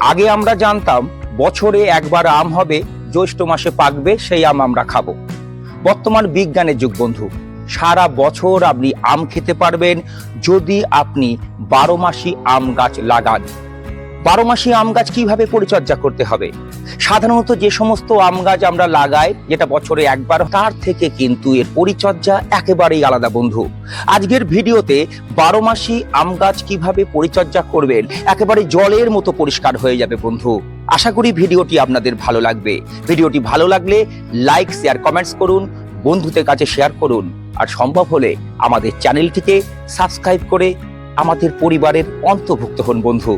আগে আমরা জানতাম বছরে একবার আম হবে, জ্যৈষ্ঠ মাসে পাকবে, সেই আম আমরা খাব। বর্তমান বিজ্ঞানের যুগ বন্ধু। সারা বছর আপনি আম খেতে পারবেন যদি আপনি বারো মাসি আম গাছ লাগান। বারো মাসি আম গাছ কীভাবে পরিচর্যা করতে হবে? সাধারণত যে সমস্ত আম গাছ আমরা লাগাই, যেটা বছরে একবার, তার থেকে কিন্তু এর পরিচর্যা একেবারেই আলাদা বন্ধু। আজকের ভিডিওতে বারো মাসি আম গাছ কীভাবে পরিচর্যা করবেন, একেবারে জলের মতো পরিষ্কার হয়ে যাবে বন্ধু। আশা করি ভিডিওটি আপনাদের ভালো লাগবে। ভিডিওটি ভালো লাগলে লাইক, শেয়ার, কমেন্টস করুন, বন্ধুদের কাছে শেয়ার করুন। আর সম্ভব হলে আমাদের চ্যানেলটিকে সাবস্ক্রাইব করে আমাদের পরিবারের অন্তর্ভুক্ত হন বন্ধু।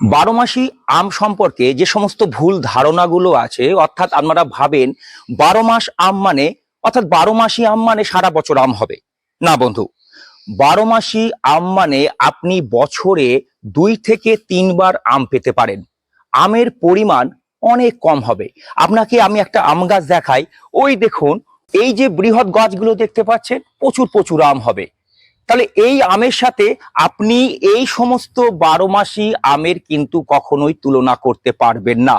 বারো মাসি আম সম্পর্কে যে সমস্ত ভুল ধারণাগুলো আছে, অর্থাৎ আপনারা ভাবেন বারো মাস আম মানে অর্থাৎ বারো মাসি আম মানে সারা বছর আম হবে। না বন্ধু, বারো মাসি আম মানে আপনি বছরে দুই থেকে তিনবার আম পেতে পারেন। আমের পরিমাণ অনেক কম হবে। আপনাকে আমি একটা আম গাছ দেখাই। ওই দেখুন, এই যে বৃহৎ গাছগুলো দেখতে পাচ্ছেন, প্রচুর প্রচুর আম হবে। তাহলে এই আমের সাথে আপনি এই সমস্ত বারো মাসি আমের কিন্তু কখনোই তুলনা করতে পারবেন না।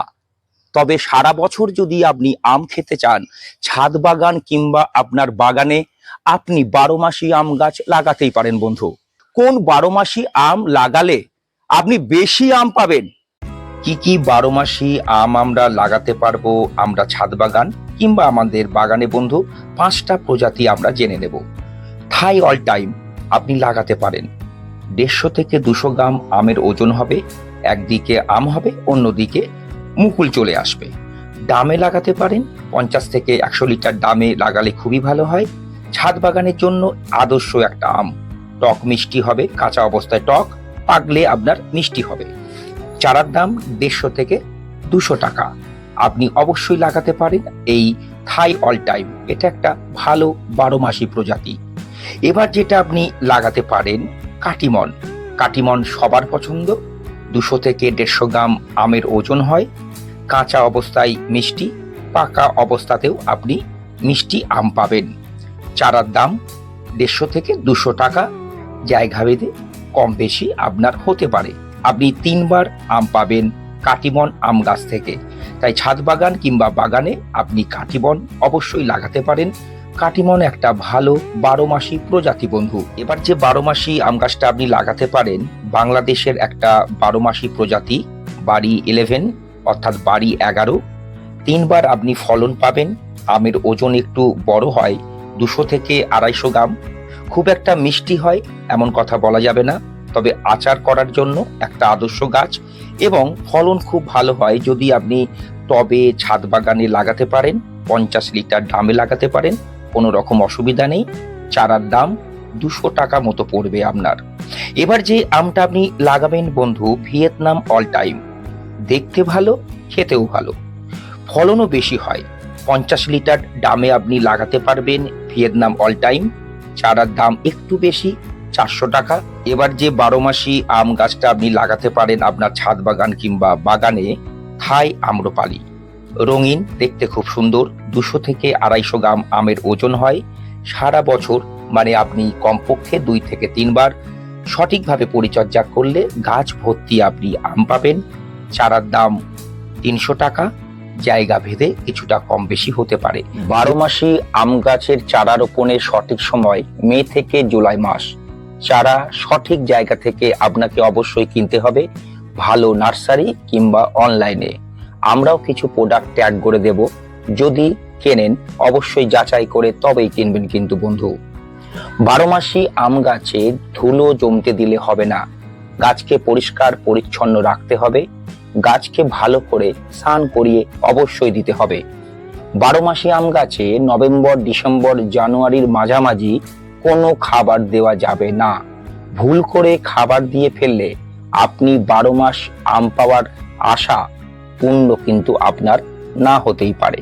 তবে সারা বছর যদি আপনি আম খেতে চান, ছাদ বাগান কিংবা আপনার বাগানে আপনি বারো মাসি আম গাছ লাগাতেই পারেন বন্ধু। কোন বারো মাসি আম লাগালে আপনি বেশি আম পাবেন? কি কি বারো মাসি আম আমরা লাগাতে পারব আমরা ছাদ বাগান কিংবা আমাদের বাগানে বন্ধু? পাঁচটা প্রজাতি আমরা জেনে নেব। Thai all time. আপনি লাগাতে পারেন। দেড়শো থেকে দুশো গ্রাম আমের ওজন হবে, একদিকে আম হবে, অন্যদিকে মুকুল চলে আসবে। ডামে লাগাতে পারেন, পঞ্চাশ থেকে একশো লিটার ডামে লাগালে খুবই ভালো হয়। ছাদ বাগানের জন্য আদর্শ একটা আম। টক মিষ্টি হবে, কাঁচা অবস্থায় টক, পাকলে আপনার মিষ্টি হবে। চারার দাম দেড়শো থেকে দুশো টাকা। আপনি অবশ্যই লাগাতে পারেন এই থাই অল টাইম। এটা একটা ভালো বারো মাসি প্রজাতি। এবার যেটা আপনি লাগাতে পারেন, কাটিমন। কাটিমন সবার পছন্দ। দুশো থেকে দেড়শো গ্রাম আমের ওজন হয়। কাঁচা অবস্থায় মিষ্টি, পাকা অবস্থাতেও আপনি মিষ্টি আম পাবেন। চারার দাম দেড়শো থেকে দুশো টাকা। জায়গা ভেদে কম বেশি আপনার হতে পারে। আপনি তিনবার আম পাবেন কাটিমন আম গাছ থেকে। তাই ছাদ বাগান কিংবা বাগানে আপনি কাটিমন অবশ্যই লাগাতে পারেন। কাটিমন একটা ভালো বারো মাসি প্রজাতি বন্ধু। এবার যে বারো মাসি আম গাছটা আপনি লাগাতে পারেন, বাংলাদেশের একটা বারো মাসি প্রজাতি, বাড়ি ইলেভেন অর্থাৎ বাড়ি এগারো। তিনবার আপনি ফলন পাবেন, আমের ওজন একটু বড় হয়, দুশো থেকে আড়াইশো গ্রাম। খুব একটা মিষ্টি হয়, এমন কথা বলা যাবে না, তবে আচার করার জন্য একটা আদর্শ গাছ এবং ফলন খুব ভালো হয় যদি আপনি টবে, ছাদ বাগানে লাগাতে পারেন, পঞ্চাশ লিটার দামে লাগাতে পারেন। কোনো রকম অসুবিধা নেই। চারার দাম দুশো টাকা মতো পড়বে আপনার। এবার যে আমটা আপনি লাগাবেন বন্ধু, ভিয়েতনাম অল টাইম। দেখতে ভালো, খেতেও ভালো। ফলনও বেশি হয়। পঞ্চাশ লিটার দামে আপনি লাগাতে পারবেন ভিয়েতনাম অল টাইম। চারার দাম একটু বেশি, চারশো টাকা। এবার যে বারো মাসি আম গাছটা আপনি লাগাতে পারেন আপনার ছাদ বাগান কিংবা বাগানে, থাই আম্রপালি। রঙিন, দেখতে খুব সুন্দর। দুশো থেকে আড়াইশো গ্রাম আমের ওজন হয়। সারা বছর মানে আপনি কমপক্ষে দুই থেকে তিনবার সঠিকভাবে পরিচর্যা করলে গাছ ভর্তি আপনি আম পাবেন। চারার দাম তিনশো টাকা। জায়গা ভেদে কিছুটা কম বেশি হতে পারে। বারো মাসি আম গাছের চারা রোপণের সঠিক সময় মে থেকে জুলাই মাস। চারা সঠিক জায়গা থেকে আপনাকে অবশ্যই কিনতে হবে। ভালো নার্সারি কিংবা অনলাইনে। আমরাও কিছু প্রোডাক্ট ট্যাগ করে দেব। যদি কেনেন, অবশ্যই যাচাই করে তবেই কিনবেন কিন্তু বন্ধু। বারো মাসি আম গাছে ধুলো জমতে দিলে হবে না। গাছকে পরিষ্কার, পরিচ্ছন্ন রাখতে হবে। গাছকে ভালো করে স্নান করিয়ে অবশ্যই দিতে হবে। বারো মাসি আম গাছে নভেম্বর, ডিসেম্বর, জানুয়ারির মাঝামাঝি কোনো খাবার দেওয়া যাবে না। ভুল করে খাবার দিয়ে ফেললে আপনি বারো মাস আম পাওয়ার আশা পূর্ণ কিন্তু আপনার না হতেই পারে।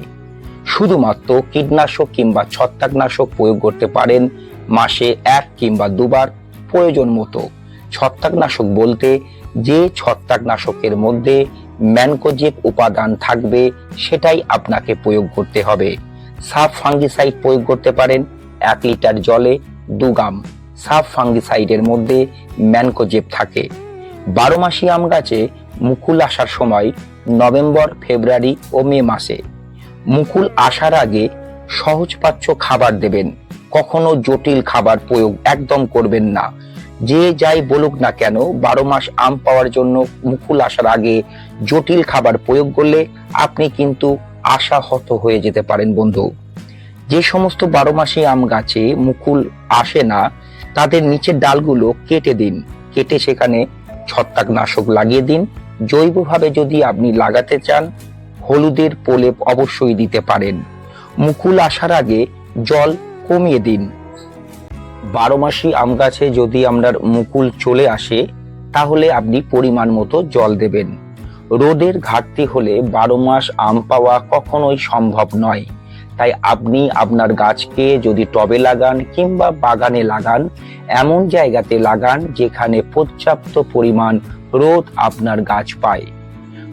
শুধুমাত্র কীটনাশক কিংবা ছত্রাকনাশক প্রয়োগ করতে পারেন মাসে এক কিংবা দুবার প্রয়োজন মতো। ছত্রাকনাশক বলতে যে ছত্রাকনাশকের মধ্যে ম্যানকোজেব উপাদান থাকবে সেটাই আপনাকে প্রয়োগ করতে হবে। সাব ফাঙ্গিসাইড প্রয়োগ করতে পারেন এক লিটার জলে দু গ্রাম। সাব ফাঙ্গিসাইডের মধ্যে ম্যানকোজেব থাকে। বারো মাসি আম গাছে মুকুল আসার সময় নভেম্বর, ফেব্রুয়ারি ও মে মাসে। মুকুল আসার আগে সহজপাচ্য খাবার দেবেন। কখনো জটিল খাবার প্রয়োগ একদম করবেন না। যে যাই বলুক না কেন, বারো মাস আম পাওয়ার জন্য মুকুল আসার আগে জটিল খাবার প্রয়োগ করলে আপনি কিন্তু আশাহত হয়ে যেতে পারেন বন্ধু। যে সমস্ত বারো মাসি আম গাছে মুকুল আসে না, তাদের নিচের ডালগুলো কেটে দিন। কেটে সেখানে ছত্রাকনাশক লাগিয়ে দিন। জৈবভাবে যদি আপনি লাগাতে চান, হলুদের প্রলেপ অবশ্যই দিতে পারেন। মুকুল আসার আগে জল কমিয়ে দিন। বারো মাসি আম গাছে যদি আপনার মুকুল চলে আসে, তাহলে আপনি পরিমাণ মতো জল দেবেন। রোদের ঘাটতি হলে বারো মাস আম পাওয়া কখনোই সম্ভব নয়। তাই আপনি আপনার গাছকে যদি টবে লাগান কিংবা বাগানে লাগান, এমন জায়গাতে লাগান যেখানে পর্যাপ্ত পরিমাণ রোদ আপনার গাছ পায়।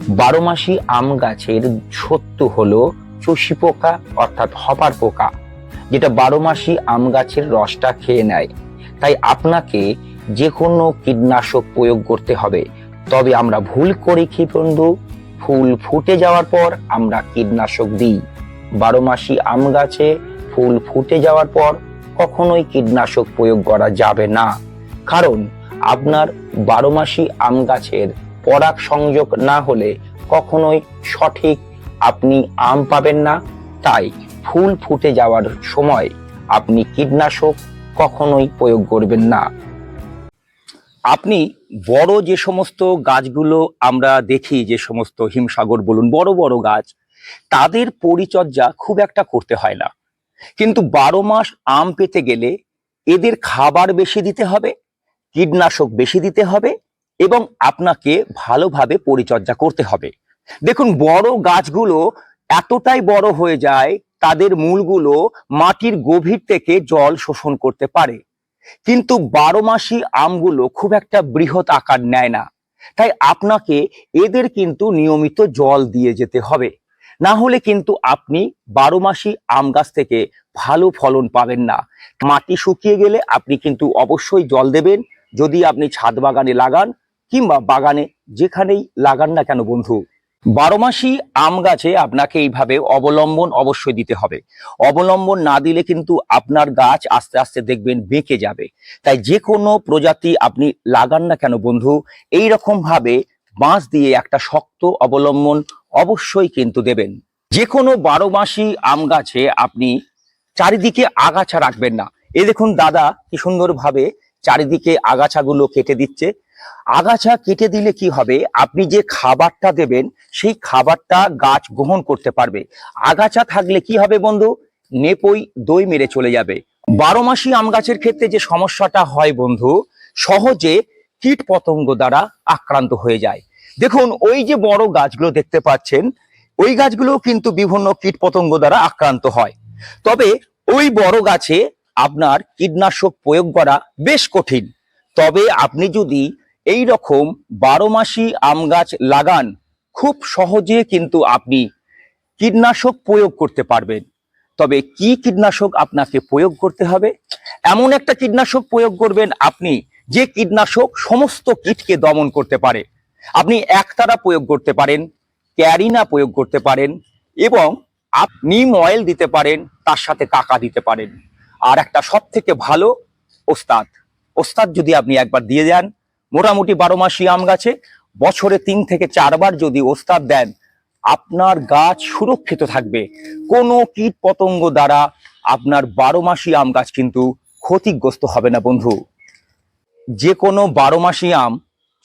বারো মাসি আম গাছের শত্রু হলো চষি পোকা, অর্থাৎ হপার পোকা, যেটা বারো মাসি আম গাছের রসটা খেয়ে নেয়। তাই আপনাকে যে কোনো কীটনাশক প্রয়োগ করতে হবে। তবে আমরা ভুল করি কি বন্ধু। ফুল ফুটে যাওয়ার পর আমরা কীটনাশক দিই। বারো মাসি আম গাছে ফুল ফুটে যাওয়ার পর কখনোই কীটনাশক প্রয়োগ করা যাবে না। কারণ আপনার বারো মাসি আম গাছের পরাগ সংযোগ না হলে কখনোই সঠিক আপনি আম পাবেন না। তাই ফুল ফুটে যাওয়ার সময় আপনি কীটনাশক কখনোই প্রয়োগ করবেন না। আপনি বড় যে সমস্ত গাছগুলো আমরা দেখি, যে সমস্ত হিমসাগর বলুন, বড় বড় গাছ, তাদের পরিচর্যা খুব একটা করতে হয় না। কিন্তু বারো মাস আম পেতে গেলে এদের খাবার বেশি দিতে হবে কীটনাশক বেশি দিতে হবে এবং আপনাকে ভালোভাবে পরিচর্যা করতে হবে। দেখুন, বড় গাছগুলো এতটাই বড় হয়ে যায়, তাদের মূলগুলো মাটির গভীর থেকে জল শোষণ করতে পারে। কিন্তু বারো মাসি আমগুলো খুব একটা বৃহৎ আকার নেয় না। তাই আপনাকে এদের কিন্তু নিয়মিত জল দিয়ে যেতে হবে। না হলে কিন্তু আপনি বারো মাসি আম গাছ থেকে ভালো ফলন পাবেন না। মাটি শুকিয়ে গেলে আপনি কিন্তু অবশ্যই জল দেবেন। যদি আপনি ছাদ বাগানে লাগান কিংবা বাগানে যেখানেই লাগান না কেন বন্ধু, বারো মাসি আম গাছে আপনাকে এইভাবে অবলম্বন অবশ্যই দিতে হবে। অবলম্বন না দিলে কিন্তু আপনার গাছ আস্তে আস্তে দেখবেন বেঁকে যাবে। তাই যে কোনো প্রজাতি আপনি লাগান না কেন বন্ধু এই ভাবে বাঁশ দিয়ে একটা শক্ত অবলম্বন অবশ্যই কিন্তু দেবেন। যে কোনো বারো মাসি আম গাছে আপনি চারিদিকে আগাছা রাখবেন না। এ দেখুন দাদা কি সুন্দরভাবে চারিদিকে আগাছাগুলো কেটে দিচ্ছে। আগাছা কেটে দিলে কি হবে? আপনি যে খাবারটা দেবেন, সেই খাবারটা গাছ গ্রহণ করতে পারবে। আগাছা থাকলে কি হবে বন্ধু? নেপই দই মেরে চলে যাবে। বারো মাসি আম গাছের ক্ষেত্রে যে সমস্যাটা হয় বন্ধু, সহজে কীট পতঙ্গ দ্বারা আক্রান্ত হয়ে যায়। দেখুন, ওই যে বড় গাছগুলো দেখতে পাচ্ছেন, ওই গাছগুলো কিন্তু বিভিন্ন কীট পতঙ্গ দ্বারা আক্রান্ত হয়। তবে ওই বড় গাছে আপনার কীটনাশক প্রয়োগ করা বেশ কঠিন। তবে আপনি যদি এই রকম বারো মাসি আম গাছ লাগান, খুব সহজে কিন্তু আপনি কীটনাশক প্রয়োগ করতে পারবেন। তবে কি কীটনাশক আপনাকে প্রয়োগ করতে হবে? এমন একটা কীটনাশক প্রয়োগ করবেন আপনি যে কীটনাশক সমস্ত কীটকে দমন করতে পারে। আপনি একতারা প্রয়োগ করতে পারেন, ক্যারিনা প্রয়োগ করতে পারেন এবং আপনি অয়েল দিতে পারেন, তার সাথে কাকা দিতে পারেন। আর একটা সব থেকে ভালো ওস্তাদ। ওস্তাদ যদি আপনি একবার দিয়ে দেন মোটামুটি বারো মাসি আম গাছে, বছরে তিন থেকে চারবার যদি ওস্তাদ দেন, আপনার গাছ সুরক্ষিত থাকবে। কোনো কীট পতঙ্গ দ্বারা আপনার বারো মাসি আম গাছ কিন্তু ক্ষতিগ্রস্ত হবে না বন্ধু। যে কোনো বারো মাসি আম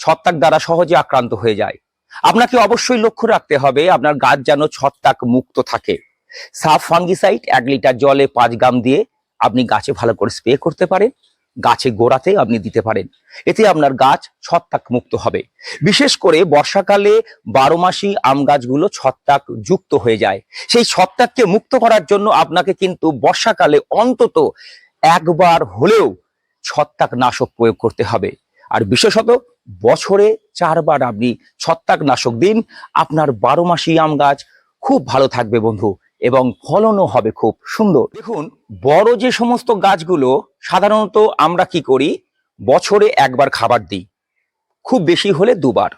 ছত্রাক দ্বারা সহজে আক্রান্ত হয়ে যায়। আপনাকে অবশ্যই লক্ষ্য রাখতে হবে, আপনার গাছ যেন ছত্রাক মুক্ত থাকে। সাফ ফাঙ্গিসাইড এক লিটার জলে পাঁচ গ্রাম দিয়ে আপনি গাছে ভালো করে স্প্রে করতে পারেন, গাছে গোড়াতে আপনি দিতে পারেন। এতে আপনার গাছ ছত্রাক মুক্ত হবে। বিশেষ করে বর্ষাকালে বারো মাসি আম গাছগুলো ছত্রাক যুক্ত হয়ে যায়। সেই ছত্রাককে মুক্ত করার জন্য আপনাকে কিন্তু বর্ষাকালে অন্তত একবার হলেও ছত্রাক নাশক প্রয়োগ করতে হবে। আর বিশেষত বছরে চারবার আপনি ছত্রাক নাশক দিন। আপনার বারো মাসি আম গাছ খুব ভালো থাকবে বন্ধু। এবং ফলনও হবে খুব সুন্দর। দেখুন, বড় যে সমস্ত গাছগুলো, সাধারণত আমরা কি করি? বছরে একবার খাবার দিই। খুব বেশি হলে দুবার।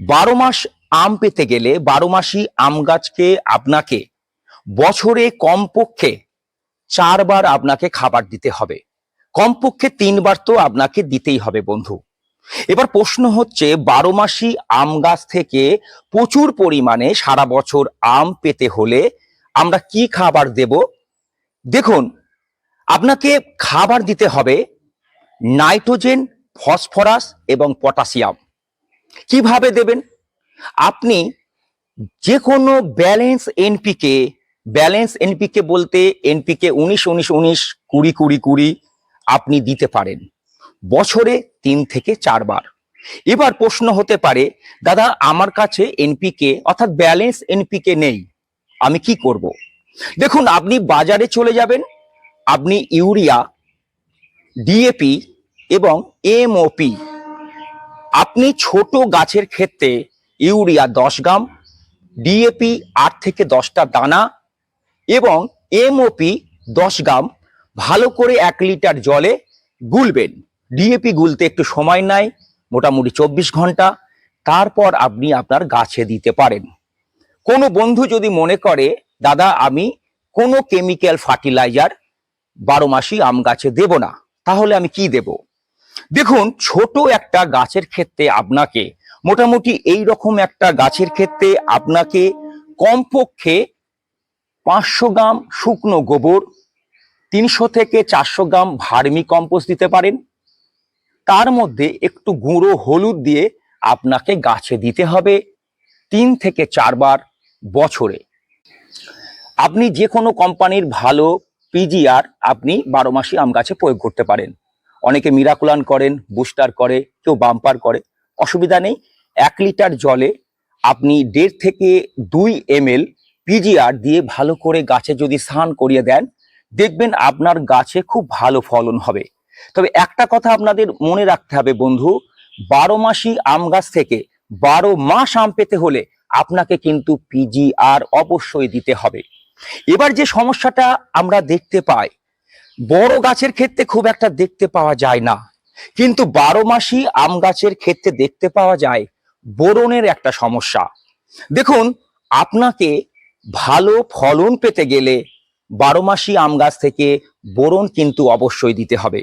বারো মাস আম পেতে গেলে বারো মাসি আম গাছকে আপনাকে বছরে কমপক্ষে চারবার আপনাকে খাবার দিতে হবে। কমপক্ষে তিনবার তো আপনাকে দিতেই হবে বন্ধু। এবার প্রশ্ন হচ্ছে, বারো মাসি আম গাছ থেকে প্রচুর পরিমাণে সারা বছর আম পেতে হলে আমরা কি খাবার দেব? দেখুন, আপনাকে খাবার দিতে হবে নাইট্রোজেন, ফসফরাস এবং পটাশিয়াম। কীভাবে দেবেন? আপনি যে কোনো ব্যালেন্স এনপিকে ব্যালেন্স এনপিকে বলতে এনপিকে উনিশ উনিশ উনিশ, কুড়ি কুড়ি কুড়ি আপনি দিতে পারেন। বছরে তিন থেকে চারবার এবার প্রশ্ন হতে পারে, দাদা, আমার কাছে এনপিকে অর্থাৎ ব্যালেন্স এনপিকে নেই। আমি কি করব? দেখুন, আপনি বাজারে চলে যাবেন, আপনি ইউরিয়া, ডিএপি এবং এমওপি। আপনি ছোট গাছের ক্ষেত্রে ইউরিয়া দশ গ্রাম, ডিএপি আট থেকে দশটা দানা এবং এমওপি দশ গ্রাম, ভালো করে এক লিটার জলে গুলবেন। ডিএপি গুলতে একটু সময় নেয়, মোটামুটি চব্বিশ ঘণ্টা। তারপর আপনি আপনার গাছে দিতে পারেন। কোনো বন্ধু যদি মনে করে, দাদা, আমি কোনো কেমিক্যাল ফার্টিলাইজার বারো মাসই আম গাছে দেব না, তাহলে আমি কি দেব? দেখুন, ছোট একটা গাছের ক্ষেত্রে আপনাকে মোটামুটি এই রকম একটা গাছের ক্ষেত্রে আপনাকে কমপক্ষে পাঁচশো গ্রাম শুকনো গোবর, তিনশো থেকে চারশো গ্রাম ভার্মি কম্পোস্ট দিতে পারেন। তার মধ্যে একটু গুঁড়ো হলুদ দিয়ে আপনাকে গাছে দিতে হবে, তিন থেকে চারবার বছরে। আপনি যে কোনো কোম্পানির ভালো পিজিআর আপনি বারো মাসই আম গাছে প্রয়োগ করতে পারেন। অনেকে মিরাকুলান করেন, বুস্টার করে, কেউ বাম্পার করে। অসুবিধা নেই, এক লিটার জলে আপনি দেড় থেকে দুই এম এল পিজিআর দিয়ে ভালো করে গাছে যদি স্নান করিয়ে দেন, দেখবেন আপনার গাছে খুব ভালো ফলন হবে। তবে একটা কথা আপনাদের মনে রাখতে হবে বন্ধু, বারো মাসি আম গাছ থেকে বারো মাস আম পেতে হলে আপনাকে কিন্তু পিজিআর অবশ্যই দিতে হবে। এবার যে সমস্যাটা আমরা দেখতে পাই, বড় গাছের ক্ষেত্রে খুব একটা দেখতে পাওয়া যায় না। কিন্তু বারো মাসি আম গাছের ক্ষেত্রে দেখতে পাওয়া যায়, বোরনের একটা সমস্যা। দেখুন, আপনাকে ভালো ফলন পেতে গেলে বারো মাসি আম গাছ থেকে বোরন কিন্তু অবশ্যই দিতে হবে।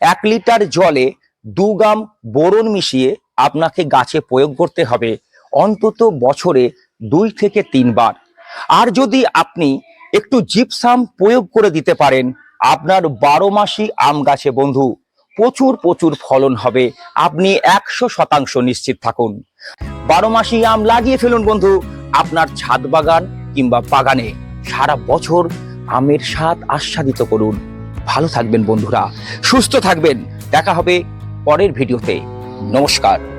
এক লিটার জলে দু গ্রাম বোরন মিশিয়ে আপনাকে গাছে প্রয়োগ করতে হবে। অন্তত বছরে দুই থেকে তিনবার। আর যদি আপনি একটু জিপসাম প্রয়োগ করে দিতে পারেন, আপনার বারো মাসি আম গাছে বন্ধু, প্রচুর প্রচুর ফলন হবে, আপনি একশো শতাংশ নিশ্চিত থাকুন। বারো মাসি আম লাগিয়ে ফেলুন বন্ধু, আপনার ছাদ বাগান কিংবা বাগানে। সারা বছর আমের স্বাদ আস্বাদিত করুন। ভালো থাকবেন বন্ধুরা, সুস্থ থাকবেন। দেখা হবে পরের ভিডিওতে। নমস্কার।